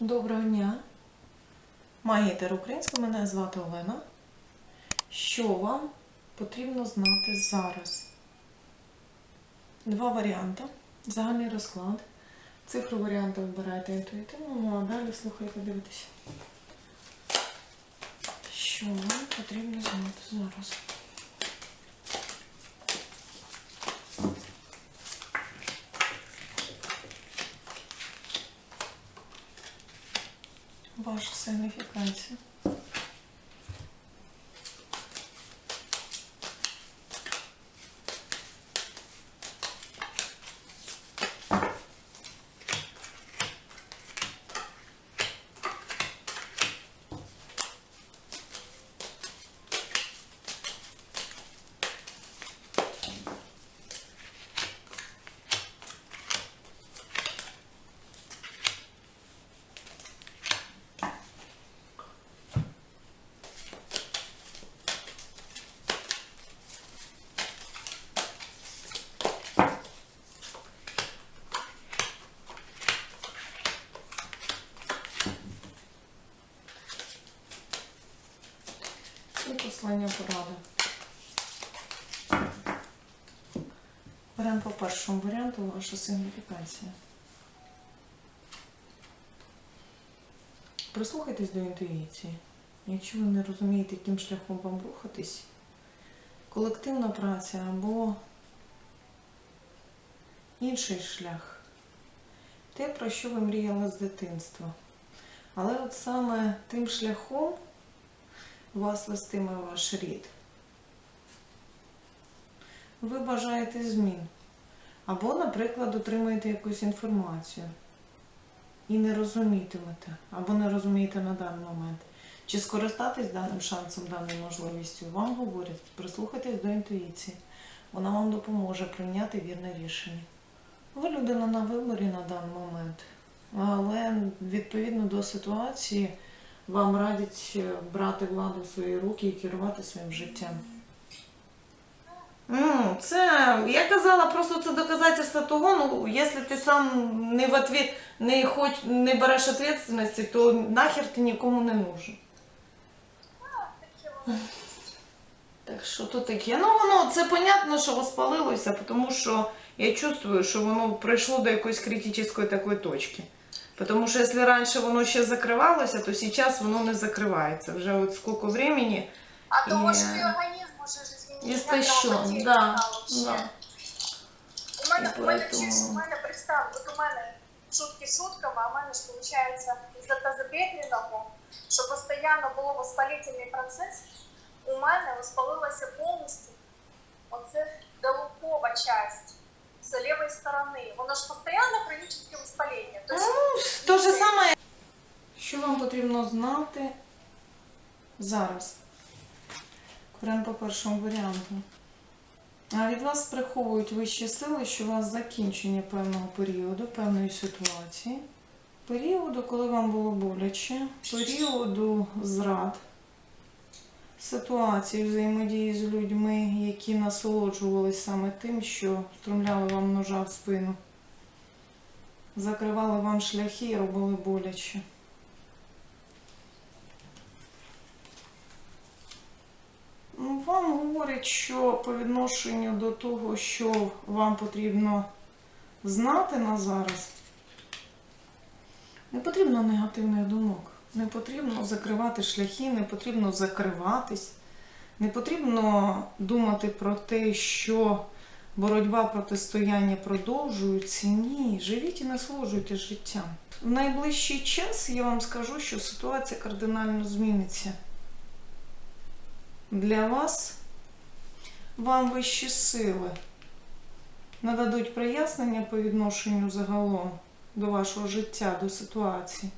Доброго дня. Магітер українська, мене звати Олена. Що вам потрібно знати зараз? Два варіанти. Загальний розклад. Цифру варіанту вибирайте інтуїтивно, а далі слухайте, дивитися. Що вам потрібно знати зараз? Ваша сигніфікація. І послання поради. Беремо по першому варіанту ваша сигніфікація. Прислухайтесь до інтуїції. Якщо ви не розумієте, яким шляхом вам рухатись, колективна праця або інший шлях. Те, про що ви мріяли з дитинства. Але от саме тим шляхом вас вестиме ваш рід. Ви бажаєте змін. Або, наприклад, отримаєте якусь інформацію і не розумітимете, або не розумієте на даний момент. Чи скористатись даним шансом, даною можливістю, вам говорять, прислухайтесь до інтуїції. Вона вам допоможе прийняти вірне рішення. Ви людина на виборі на даний момент, але відповідно до ситуації вам радять е, брати владу в свої руки і керувати своїм життям. Ну, це, я казала, просто це доказательство того, ну, якщо ти сам не в ответ, не, хоч, не береш відповідальності, то нахер ти нікому не нужен. Так що то таке? Ну воно це понятно, що воспалилося, тому що я чувствую, що воно прийшло до якоїсь критичної такої точки. Тому що якщо раніше воно ще закривалося, то зараз воно не закривається. Вже от скільки времени. А то И- може твій організм уже ж извини, Істощен, да, да. У мене, у мене, поэтому- у мене представ, от у мене шутки шутками, а у мене ж виходить із-за тазобедренного, що постійно було воспалительний процес, у мене воспалилося повністю оце долукова часть з лівої сторони. Воно ж постійно хронічне воспалення. Тобто, То же саме. Що вам потрібно знати зараз? Беремо по першому варіанту. А від вас приховують вищі сили, що у вас закінчення певного періоду, певної ситуації, періоду, коли вам було боляче, періоду зрад, ситуації взаємодії з людьми, які насолоджувалися саме тим, що струмляли вам ножа в спину закривали вам шляхи і робили боляче. Ну, Вам говорять, що по відношенню до того, що вам потрібно знати на зараз, не потрібно негативних думок, не потрібно закривати шляхи, не потрібно закриватись, не потрібно думати про те, що боротьба протистояння продовжується. Ні, живіть і насолоджуйтесь життям. В найближчий час я вам скажу, що ситуація кардинально зміниться. Для вас вам вищі сили нададуть прояснення по відношенню загалом до вашого життя, до ситуації.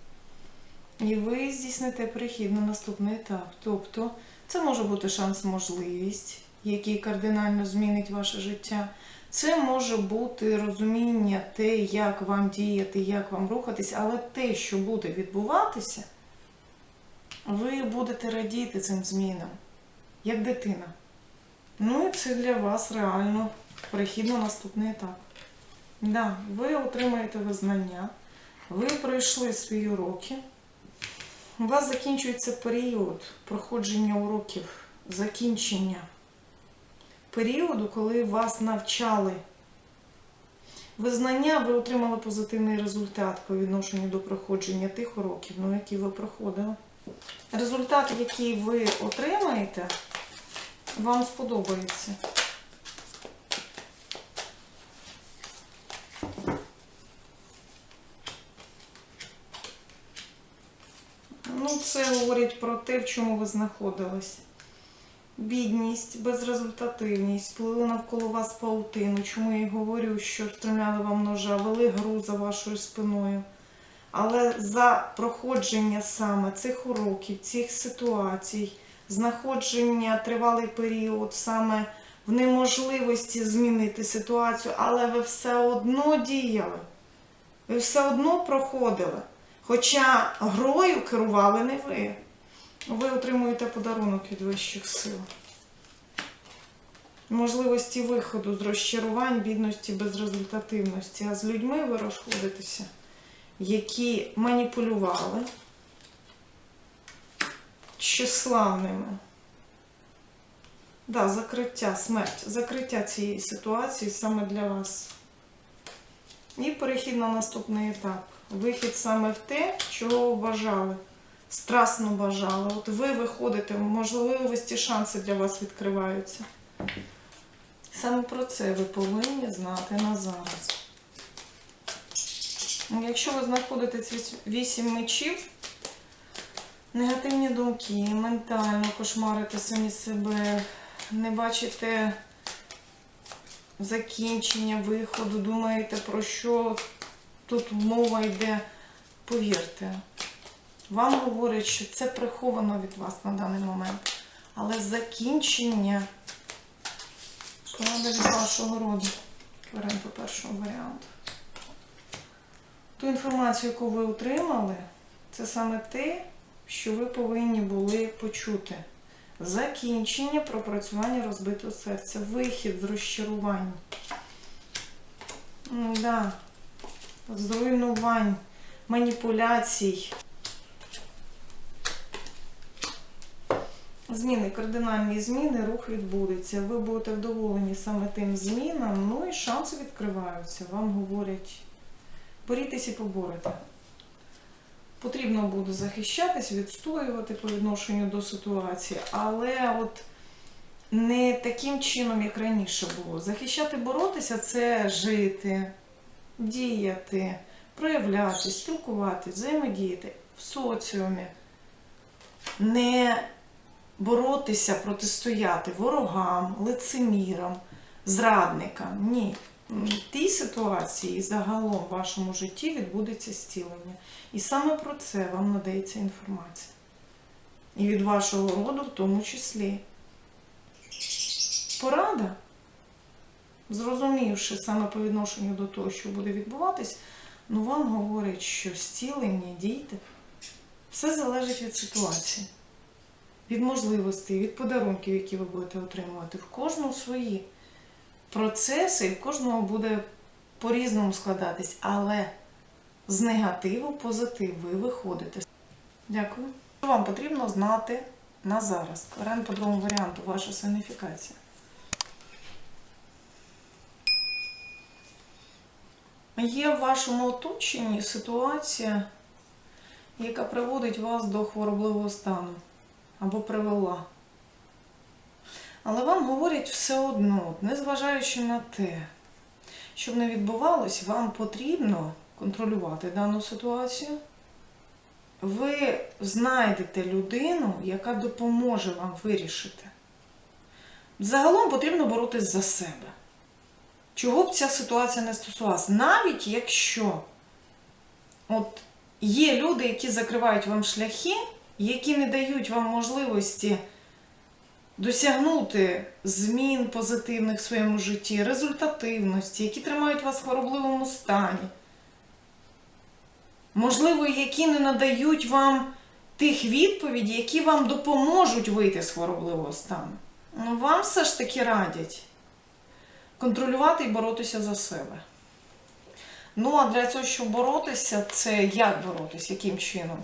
І ви здійсните перехід на наступний етап. Тобто, це може бути шанс, можливість, який кардинально змінить ваше життя. Це може бути розуміння те, як вам діяти, як вам рухатись, але те, що буде відбуватися, ви будете радіти цим змінам, як дитина. Ну і це для вас реально перехід на наступний етап. Да, ви отримаєте визнання, Ви пройшли свої уроки. У вас закінчується період проходження уроків, закінчення періоду, коли вас навчали. Визнання ви отримали позитивний результат по відношенню до проходження тих уроків, ну, які ви проходили. Результат, який ви отримаєте, вам сподобається. Ну, це говорить про те, в чому ви знаходились. Бідність, безрезультативність, вплили навколо вас паутину. Чому я говорю, що стріляли вам ножа, вели гру за вашою спиною. Але за проходження саме цих уроків, цих ситуацій, знаходження тривалий період саме в неможливості змінити ситуацію, але ви все одно діяли. Ви все одно проходили. Хоча грою керували не ви. Ви отримуєте подарунок від вищих сил. Можливості виходу з розчарувань, бідності, безрезультативності. А з людьми ви розходитеся, які маніпулювали щославними. Да, закриття, смерть, закриття цієї ситуації саме для вас. І перехід на наступний етап. Вихід саме в те, чого бажали, страстно бажали. От ви виходите, можливості, шанси для вас відкриваються. Саме про це ви повинні знати на зараз. Якщо ви знаходитесь вісім мечів, негативні думки, ментально кошмарите самі себе, не бачите закінчення, виходу, думаєте, про що тут мова йде, повірте. Вам говорять, що це приховано від вас на даний момент. Але закінчення правда від вашого роду. Беремо по першого варіанту. Ту інформацію, яку ви отримали, це саме те, що ви повинні були почути. Закінчення пропрацювання розбитого серця, вихід з розчарувань. Да. Зруйнувань, маніпуляцій. Зміни, кардинальні зміни, рух відбудеться. Ви будете вдоволені саме тим змінам, ну і шанси відкриваються. Вам говорять, борітесь і поборете. Потрібно буде захищатись, відстоювати по відношенню до ситуації, але от не таким чином, як раніше було. Захищати, боротися це жити, діяти, проявлятись, спілкуватись, взаємодіяти в соціумі. Не боротися, протистояти ворогам, лицемірам, зрадникам. Ні. В тій ситуації загалом в вашому житті відбудеться зцілення. І саме про це вам надається інформація. І від вашого роду в тому числі. Порада, зрозумівши саме по відношенню до того, що буде відбуватись, ну вам говорять, що зцілення, дійте. Все залежить від ситуації, від можливостей, від подарунків, які ви будете отримувати. В кожному свої процеси, і в кожного буде по-різному складатись, але з негативу позитив ви виходите. Дякую. Вам потрібно знати на зараз? Варіант по другому варіанту, ваша сигніфікація. Є в вашому оточенні ситуація, яка приводить вас до хворобливого стану або привела. Але вам говорять все одно, незважаючи на те, щоб не відбувалось, вам потрібно контролювати дану ситуацію. Ви знайдете людину, яка допоможе вам вирішити. Загалом потрібно боротись за себе. Чого б ця ситуація не стосувалася? Навіть якщо от є люди, які закривають вам шляхи, які не дають вам можливості досягнути змін позитивних в своєму житті, результативності, які тримають вас в хворобливому стані. Можливо, які не надають вам тих відповідей, які вам допоможуть вийти з хворобливого стану. Ну, вам все ж таки радять контролювати і боротися за себе. Ну а для цього, щоб боротися, це як боротися, яким чином?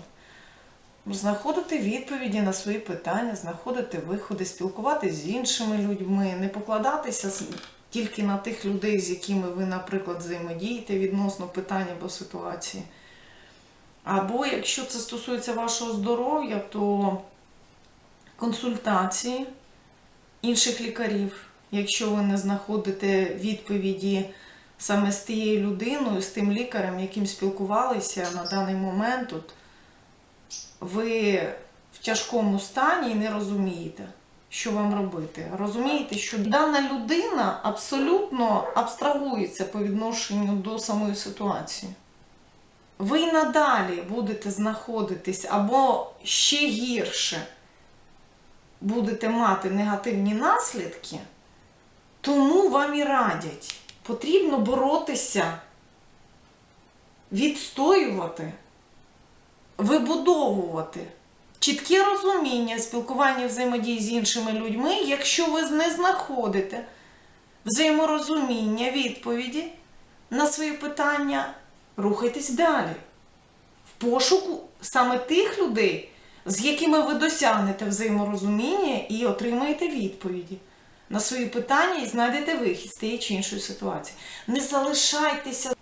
Знаходити відповіді на свої питання, знаходити виходи, спілкуватися з іншими людьми, не покладатися тільки на тих людей, з якими ви, наприклад, взаємодієте відносно питань або ситуації. Або якщо це стосується вашого здоров'я, то консультації інших лікарів, якщо ви не знаходите відповіді саме з тією людиною, з тим лікарем, яким спілкувалися на даний момент, от, ви в тяжкому стані і не розумієте, що вам робити. Розумієте, що дана людина абсолютно абстрагується по відношенню до самої ситуації. Ви й надалі будете знаходитись або ще гірше будете мати негативні наслідки, тому вам і радять. Потрібно боротися, відстоювати, вибудовувати чітке розуміння спілкування взаємодії з іншими людьми, якщо ви не знаходите взаєморозуміння, відповіді на свої питання, рухайтесь далі. В пошуку саме тих людей, з якими ви досягнете взаєморозуміння і отримаєте відповіді на свої питання і знайдете вихід з тієї чи іншої ситуації. Не залишайтеся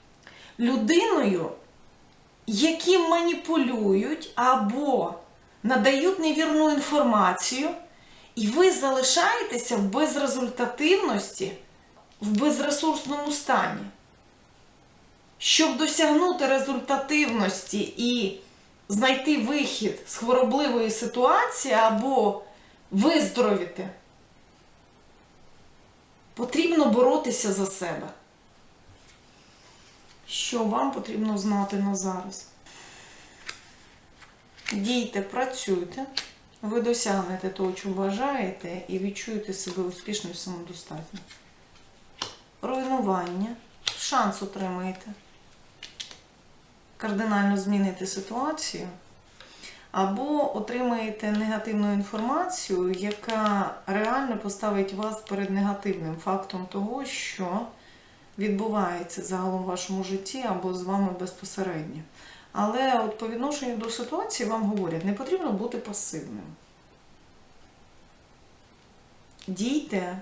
людиною, які маніпулюють або надають невірну інформацію, і ви залишаєтеся в безрезультативності, в безресурсному стані. Щоб досягнути результативності і знайти вихід з хворобливої ситуації або виздоровіти, потрібно боротися за себе. Що вам потрібно знати на зараз? Дійте, працюйте, ви досягнете того, що бажаєте, і відчуєте себе успішною і самодостатньо. Руйнування, шанс отримаєте кардинально змінити ситуацію, або отримаєте негативну інформацію, яка реально поставить вас перед негативним фактом того, що відбувається загалом в вашому житті або з вами безпосередньо. Але от по відношенню до ситуації вам говорять, не потрібно бути пасивним. Дійте,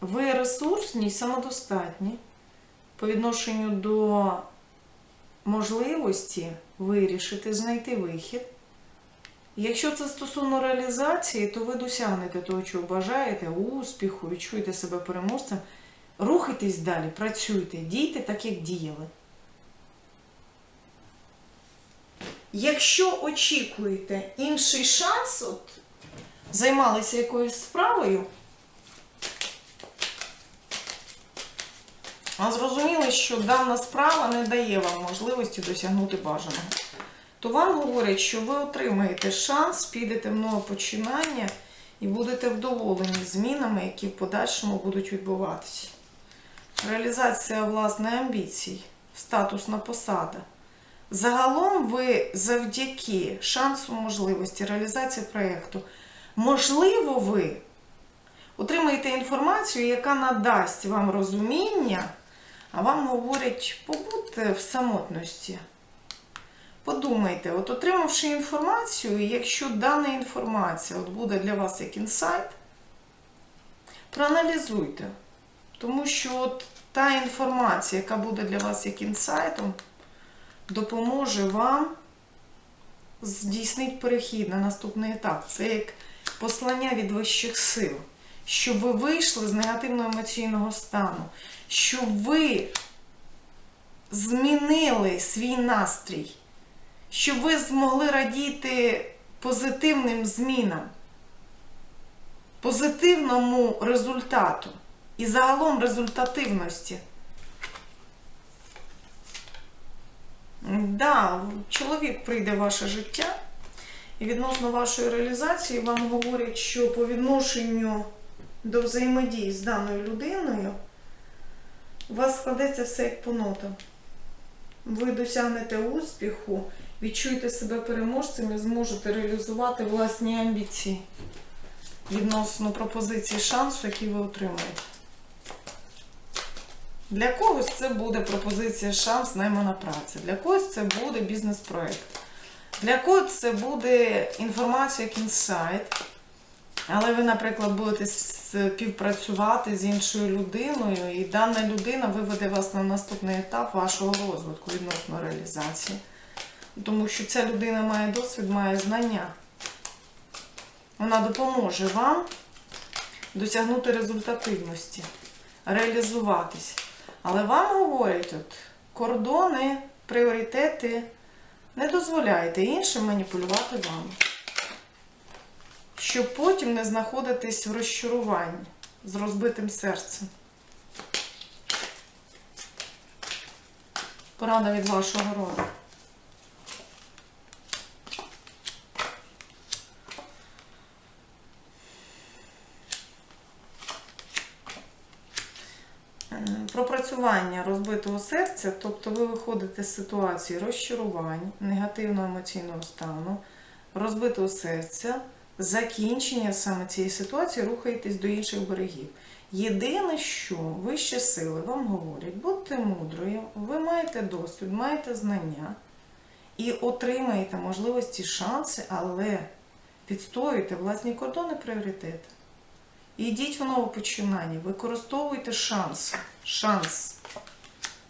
ви ресурсні і самодостатні по відношенню до можливості вирішити, знайти вихід. Якщо це стосовно реалізації, то ви досягнете того, чого бажаєте, успіху, відчуєте себе переможцем. Рухайтесь далі, працюйте, дійте так, як діяли. Якщо очікуєте інший шанс, от займалися якоюсь справою, а зрозуміли, що дана справа не дає вам можливості досягнути бажаного, то вам говорять, що ви отримаєте шанс, підете в нове починання і будете вдоволені змінами, які в подальшому будуть відбуватися. Реалізація власних амбіцій, статусна посада. Загалом ви завдяки шансу можливості реалізації проєкту, можливо, ви отримаєте інформацію, яка надасть вам розуміння, а вам говорять, побудьте в самотності. Подумайте, от отримавши інформацію, якщо дана інформація от буде для вас як інсайт, проаналізуйте. Тому що от та інформація, яка буде для вас як інсайтом, допоможе вам здійснити перехід на наступний етап. Це як послання від вищих сил, щоб ви вийшли з негативного емоційного стану, щоб ви змінили свій настрій, щоб ви змогли радіти позитивним змінам, позитивному результату і загалом результативності. Да, чоловік прийде в ваше життя, і відносно вашої реалізації вам говорять, що по відношенню до взаємодії з даною людиною у вас складеться все як по нотам. Ви досягнете успіху, відчуєте себе переможцем і зможете реалізувати власні амбіції відносно пропозиції шансу, який ви отримаєте. Для когось це буде пропозиція шанс найму на працю. Для когось це буде бізнес-проект. Для когось це буде інформація як інсайт. Але ви, наприклад, будете співпрацювати з іншою людиною, і дана людина виведе вас на наступний етап вашого розвитку відносно реалізації. Тому що ця людина має досвід, має знання. Вона допоможе вам досягнути результативності, реалізуватись. Але вам говорять, от, кордони, пріоритети, не дозволяйте іншим маніпулювати вами. Щоб потім не знаходитись в розчаруванні з розбитим серцем. Порада від вашого роду. Пропрацювання розбитого серця, тобто ви виходите з ситуації розчарувань, негативного емоційного стану, розбитого серця, закінчення саме цієї ситуації, рухаєтесь до інших берегів. Єдине, що вищі сили вам говорять, будьте мудрою, ви маєте досвід, маєте знання і отримаєте можливості, шанси, але відстоюйте власні кордони пріоритети. Йдіть в нове починання, використовуйте шанс. Шанс.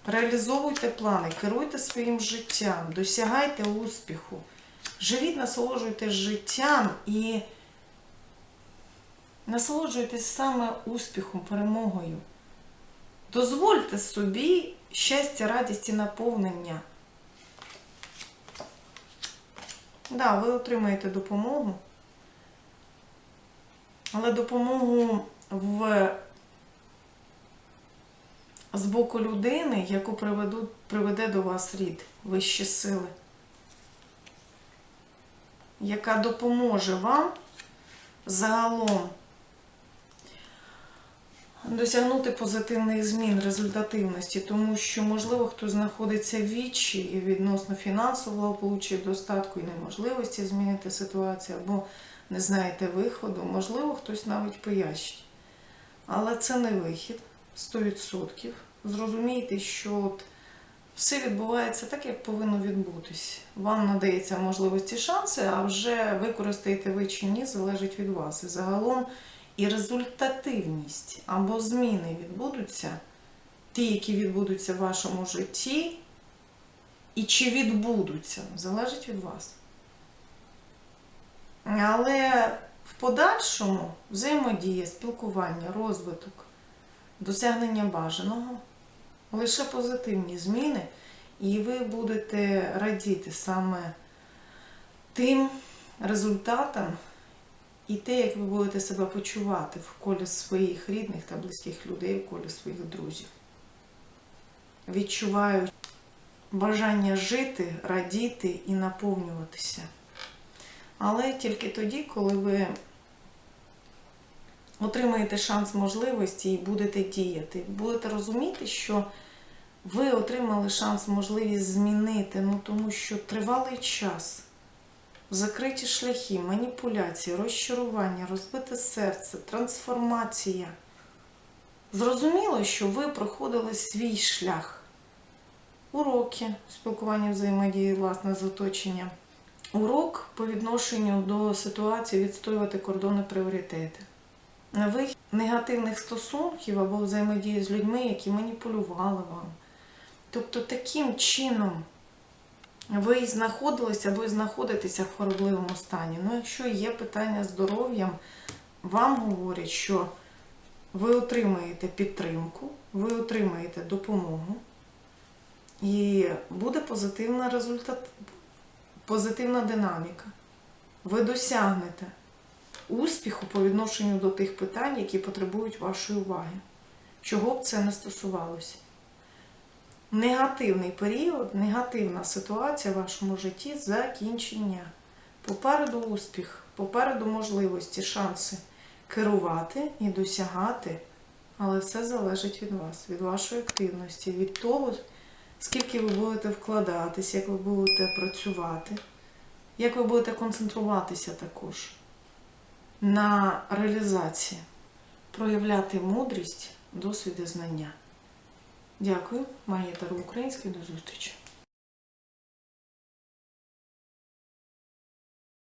Реалізовуйте плани, керуйте своїм життям, досягайте успіху. Живіть, насолоджуйтесь життям і насолоджуйтесь саме успіхом, перемогою. Дозвольте собі щастя, радість і наповнення. Да, ви отримаєте допомогу. Але допомогу в... з боку людини, яку приведу... приведе до вас рід, вищі сили, яка допоможе вам загалом досягнути позитивних змін, результативності, тому що, можливо, хтось знаходиться в вічі і відносно фінансового благополуччя, достатку і неможливості змінити ситуацію, або не знаєте виходу, можливо, хтось навіть пояснить. Але це не вихід 100%. Зрозумійте, що от все відбувається так, як повинно відбутись. Вам надається можливості шанси, а вже використаєте ви чи ні, залежить від вас. І загалом і результативність або зміни відбудуться, ті, які відбудуться в вашому житті, і чи відбудуться, залежить від вас. Але в подальшому взаємодія, спілкування, розвиток, досягнення бажаного, лише позитивні зміни, і ви будете радіти саме тим результатам і те, як ви будете себе почувати в колі своїх рідних та близьких людей, в колі своїх друзів. Відчуваю бажання жити, радіти і наповнюватися. Але тільки тоді, коли ви отримаєте шанс можливості і будете діяти, будете розуміти, що ви отримали шанс, можливість змінити, ну тому що тривалий час, закриті шляхи, маніпуляції, розчарування, розбите серце, трансформація. Зрозуміло, що ви проходили свій шлях. Уроки, спілкування взаємодії, власне, з оточенням. Урок по відношенню до ситуації відстоювати кордони пріоритети. Вихід негативних стосунків або взаємодії з людьми, які маніпулювали вам. Тобто таким чином ви знаходилися або знаходитеся в хворобливому стані. Ну, якщо є питання здоров'ям, вам говорять, що ви отримаєте підтримку, ви отримаєте допомогу, і буде позитивний результат, позитивна динаміка. Ви досягнете успіху по відношенню до тих питань, які потребують вашої уваги. Чого б це не стосувалося? Негативний період, негативна ситуація в вашому житті закінчення. Попереду успіх, попереду можливості, шанси керувати і досягати, але все залежить від вас, від вашої активності, від того, скільки ви будете вкладатись, як ви будете працювати, як ви будете концентруватися також на реалізації, проявляти мудрість, досвід і знання. Дякую. Марія Таро Український, До зустрічі.